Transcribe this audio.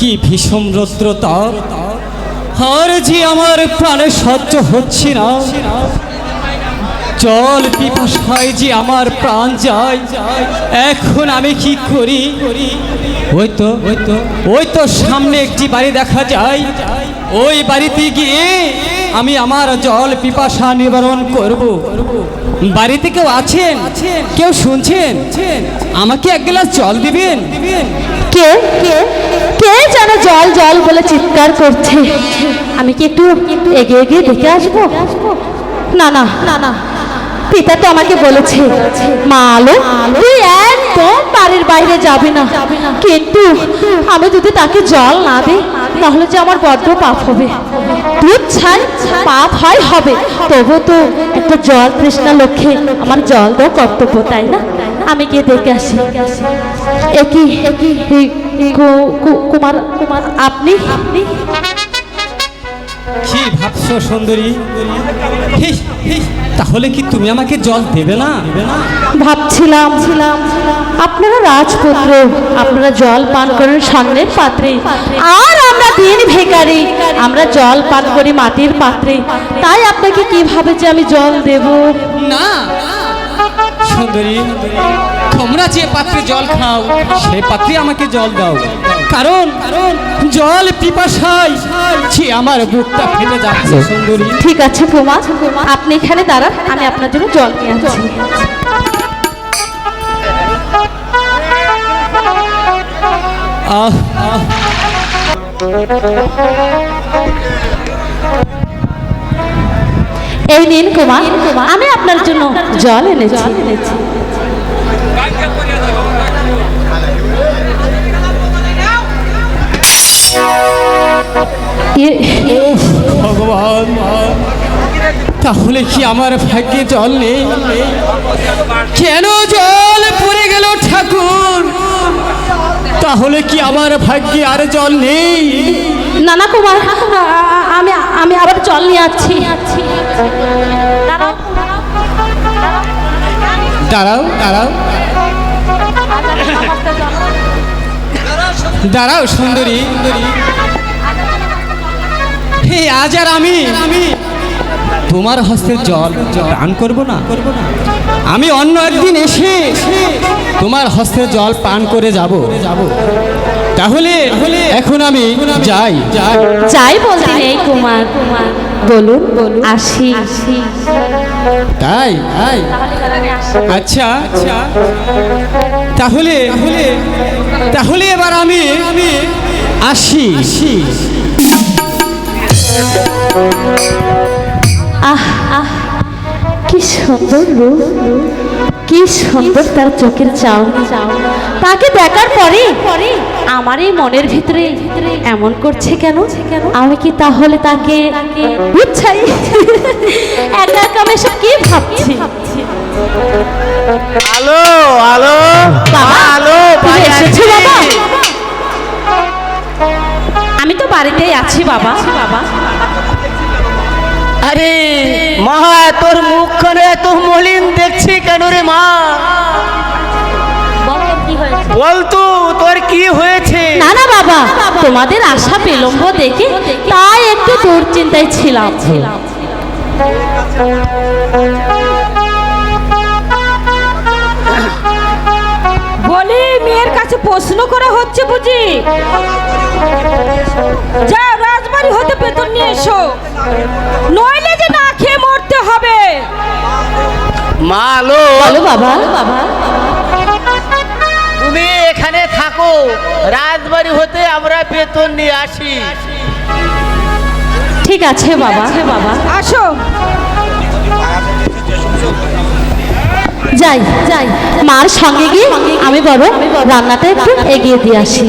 কি ভীষণ রৌদ্রতা? আর যে আমার প্রাণে সহ্য হচ্ছে না। জল পিপাসায় যে আমার প্রাণ যায় এখন আমি কি করি? ওই তো ওই তো ওই তো সামনে একটি বাড়ি দেখা যায়। ওই বাড়িতে গিয়ে আমি আমার জল পিপাসা নিবারণ করব। বাড়িতে কেউ আছেন? কেউ শুনছেন? আমাকে এক গ্লাস জল দিবেন? কে? কে কে যেন জল জল বলে চিৎকার করছে। আমি কি একটু এগিয়ে গিয়ে দেখে আসব? না না না না। পিতা তো আমাকে বলেছে, মা আলো, তুই একদম বাড়ির বাইরে যাবি না। কিন্তু আমি যদি তাকে জল না দিই, তাহলে যে আমার বড্ড পাপ হবে। দুধ পাপ হয় হবে। তবু তো একটা জল তৃষ্ণা লক্ষ্যে আমার জল দেওয়া কর্তব্য, তাই না? আমি গিয়ে দেখে আসি। একই কুমার কুমার আপনি আপনি? কি ভাবছ সুন্দরী? তাহলে কি তুমি আমাকে জল দেবে না? ভাবছিলাম ছিলাম আপনারা রাজপুত্র আপনারা জল পান করেন স্বর্ণের পাত্রে। আর আমরা দিন ভেকারি আমরা জল পান করি মাটির পাত্রে। তাই আপনাকে কীভাবে যে আমি জল দেব? না। সুন্দরী তোমরা যে পাত্রে জল খাও সেই পাত্রে আমাকে জল দাও। কারণ কারণ জল পিপাসায় আমার বুকটা ফেটে যাচ্ছে সুন্দরী। ঠিক আছে কুমার আপনি এখানে দাঁড়ান আমি আপনার জন্য জল নিয়ে আসছি। আহ এই নিন কুমার আমি আপনার জন্য জল এনেছি। ভগবান তাহলে কি আমার ভাগ্যে জল নেই? কেন জল পড়ে গেল ঠাকুর? তাহলে কি আমার ভাগ্যে আর জল নেই? না না কুমার আমি আমি আবার জল নিয়ে আসছি। দাঁড়াও। দাঁড়াও দাঁড়াও। দাঁড়াও সুন্দরী। হে আজ আর আমি। আমি। তোমার হস্তে জল পান করব না? করব না আমি অন্য একদিন এসে তোমার হস্তে জল পান করে যাব। যাব তাহলে এখন আমি যাই। যাই যাই বলতে নেই কুমার। কুমার বলুন বলুন আসি। আসি তাই? তাই আচ্ছা। আচ্ছা তাহলে তাহলে তাহলে এবার আমি আমি আসি আসি। আহ আহ কি সুন্দর রূপ কি সুন্দর তার চোখের চাউনি। তাকে দেখার পরে আমার এই মনের ভিতরে এমন করছে কেন? আমি কি তাহলে তাকে বুঝছাই একা একা আমি এসব কি ভাবছি? আলো আলো আলো এসেছ বাবা। আমি তো বাড়িতেই আছি বাবা বাবা। আরে মা তোর মুখখানে এত মলিন দেখছি কেন রে মা? বলতো তোর কি হয়েছে? না না বাবা তোমাদের আশা বিলম্ব দেখে তাই একটু দুশ্চিন্তায় ছিলাম। বলি মেয়ের কাছে প্রশ্ন করা হচ্ছে বুঝি? যা রাজবাড়ি হতে বেতন নিয়ে এসো। নইলে যে না খেয়ে মরতে হবে। মা আলো। বলো বাবা। বাবা তুমি এখানে থাকো। রাজবাড়ি হতে আমরা বেতন নিয়ে আসি। ঠিক আছে বাবা। বাবা। আসো। যাই যাই। মার সঙ্গে গিয়ে আমি বড় রান্নাটা একটু এগিয়ে দিয়ে আসি।